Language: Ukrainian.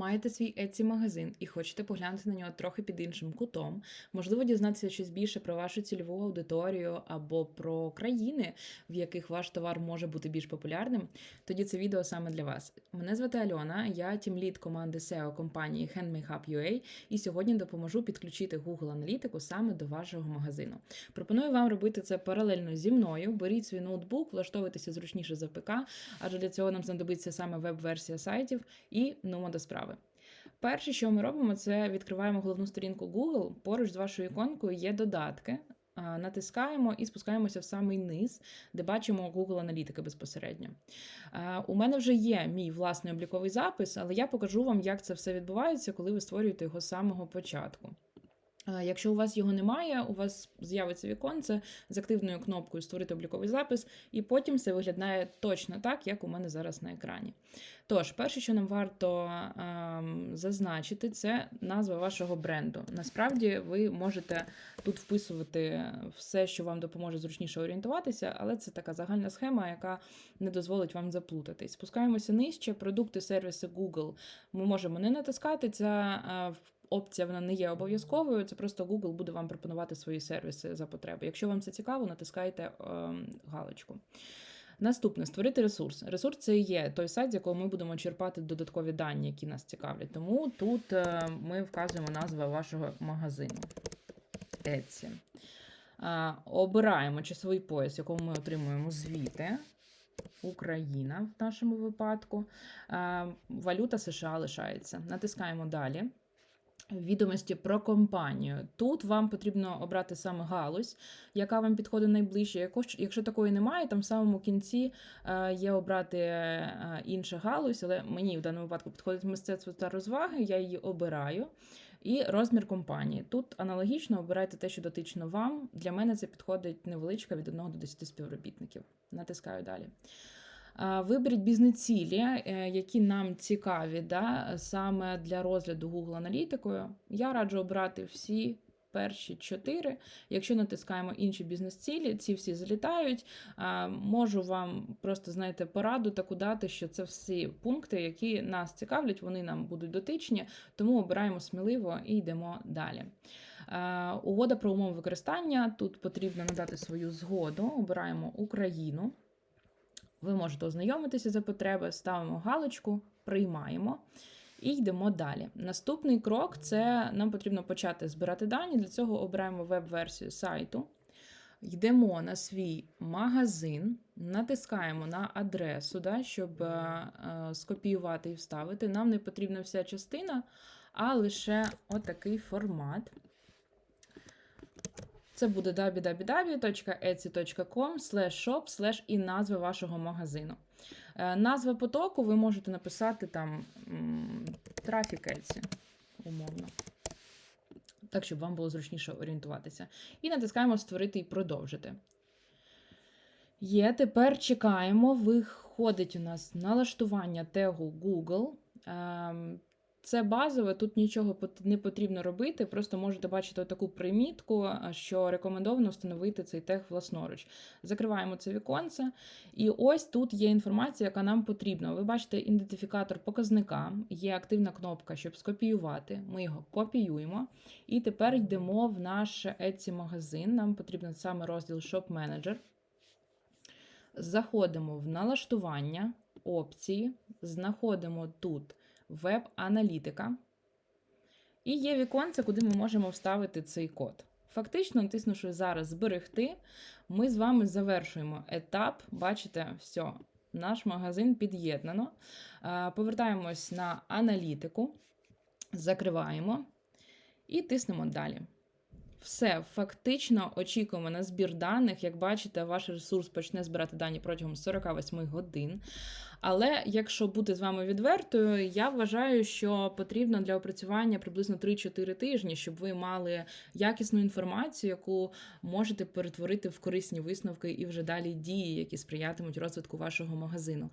Маєте свій Etsy магазин і хочете поглянути на нього трохи під іншим кутом, можливо, дізнатися щось більше про вашу цільову аудиторію або про країни, в яких ваш товар може бути більш популярним, тоді це відео саме для вас. Мене звати Альона, я тімлід команди SEO компанії HandMakeUp.ua і сьогодні допоможу підключити Google аналітику саме до вашого магазину. Пропоную вам робити це паралельно зі мною. Беріть свій ноутбук, влаштовуйтеся зручніше за ПК, адже для цього нам знадобиться саме веб-версія сайтів і нумо до справи. Перше, що ми робимо, це відкриваємо головну сторінку Google. Поруч з вашою іконкою є додатки. Натискаємо і спускаємося в самий низ, де бачимо Google аналітики безпосередньо. У мене вже є мій власний обліковий запис, але я покажу вам, як це все відбувається, коли ви створюєте його з самого початку. Якщо у вас його немає, у вас з'явиться віконце з активною кнопкою Створити обліковий запис, і потім це виглядає точно так, як у мене зараз на екрані. Тож, перше, що нам варто ем, зазначити, це назва вашого бренду. Насправді, ви можете тут вписувати все, що вам допоможе зручніше орієнтуватися, але це така загальна схема, яка не дозволить вам заплутатись. Спускаємося нижче, продукти, сервіси Google. Ми можемо не натискати. Ця е, опція вона не є обов'язковою. Це просто Google буде вам пропонувати свої сервіси за потреби. Якщо вам це цікаво, натискайте ем, галочку. Наступне створити ресурс. Ресурс це і є той сайт, з якого ми будемо черпати додаткові дані, які нас цікавлять. Тому тут е, ми вказуємо назву вашого магазину. Etsy. Е, Обираємо часовий пояс, якому ми отримуємо звіти. Україна в нашому випадку. Е, Валюта США лишається. Натискаємо далі. Відомості про компанію. Тут вам потрібно обрати саме галузь, яка вам підходить найближче. Якщо, такої немає, там в самому кінці е, є обрати е, інша галузь, але мені в даному випадку підходить мистецтво та розваги, я її обираю. І розмір компанії. Тут аналогічно обирайте те, що дотично вам. Для мене це підходить невеличка від 1 до 10 співробітників. Натискаю далі. А, Виберіть бізнес-цілі, е, які нам цікаві, да, саме для розгляду Google аналітикою. Я раджу обрати всі перші чотири. Якщо натискаємо інші бізнес-цілі, ці всі залітають. Можу вам просто знаєте пораду таку дати, що це всі пункти, які нас цікавлять, вони нам будуть дотичні, тому обираємо сміливо і йдемо далі. Е, Угода про умови використання. Тут потрібно надати свою згоду. Обираємо Україну. Ви можете ознайомитися за потреби, ставимо галочку, приймаємо і йдемо далі. Наступний крок це нам потрібно почати збирати дані. Для цього обираємо веб-версію сайту. Йдемо на свій магазин, натискаємо на адресу, да, щоб е, е, скопіювати і вставити. Нам не потрібна вся частина, а лише отакий формат. Це буде www.etsy.com shop і назва вашого магазину. Е, Назва потоку ви можете написати там трафік Etsy, умовно. Так, щоб вам було зручніше орієнтуватися. І натискаємо Створити і продовжити. Є, тепер чекаємо. Виходить у нас налаштування тегу Google. Це базове, тут нічого не потрібно робити, просто можете бачити таку примітку, що рекомендовано встановити цей тег власноруч. Закриваємо це віконце, і ось тут є інформація, яка нам потрібна. Ви бачите ідентифікатор показника, є активна кнопка, щоб скопіювати. Ми його копіюємо. І тепер йдемо в наш Etsy магазин. Нам потрібен саме розділ Shop Manager. Заходимо в налаштування, опції, знаходимо тут веб-аналітика. І є віконце, куди ми можемо вставити цей код. Фактично, натиснувши зараз зберегти, ми з вами завершуємо етап. Бачите, все, наш магазин під'єднано. Повертаємось на аналітику, закриваємо і тиснемо далі. Все, фактично очікуємо на збір даних. Як бачите, ваш ресурс почне збирати дані протягом 48 годин. Але якщо бути з вами відвертою, я вважаю, що потрібно для опрацювання приблизно 3-4 тижні, щоб ви мали якісну інформацію, яку можете перетворити в корисні висновки і вже далі дії, які сприятимуть розвитку вашого магазину.